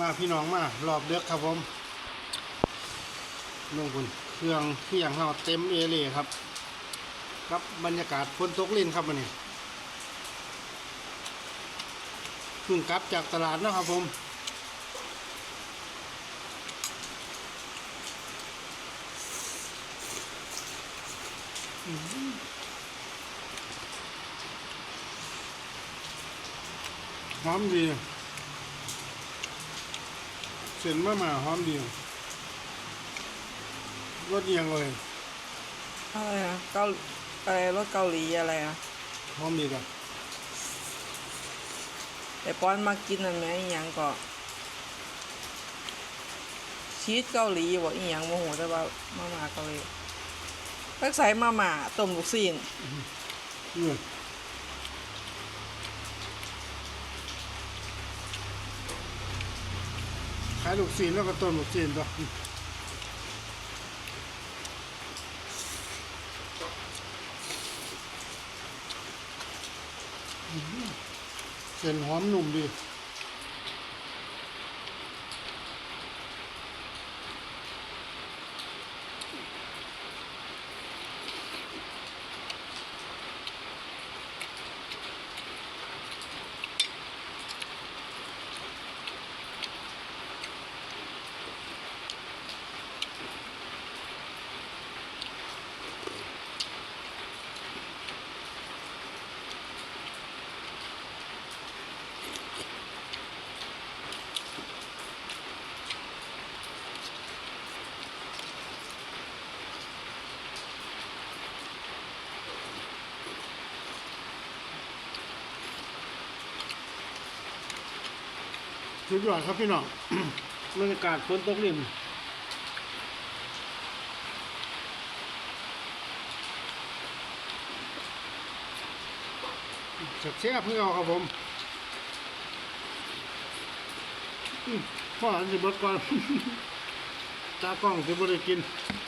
มาพี่น้องมารอบเดือกครับผมลงคุณเครื่องเที่ยงเฮาเต็มเอเล่ครับกับบรรยากาศฝนตกลิ่นครับวันนี้เพิ่งกลับจากตลาดนะครับผมหอมดี เส้นมะหมาหอมดีรสเอียงเลยอะไรนะเกาอะไรรสเกาหลีอะไรอะหอมดีจ้ะแต่ป้อนมากินอันไหมอหยังก็ชีสเกาหลีบ่อีหยังโมโหแต่ว่ามาม่าเกาหลีตักใส่มาม่าต้มลูกซีน อืมายลูกซีนแล้วก็ต้นลูกซีนตัวเส้นหอมนุ่มดี สุดยอดครับพี่น้องบรรยากาศฝนตกริมเสียเพื่อเอาครับผมพ่ออันสิบดก่อนตากล้องสิบ่ได้กิน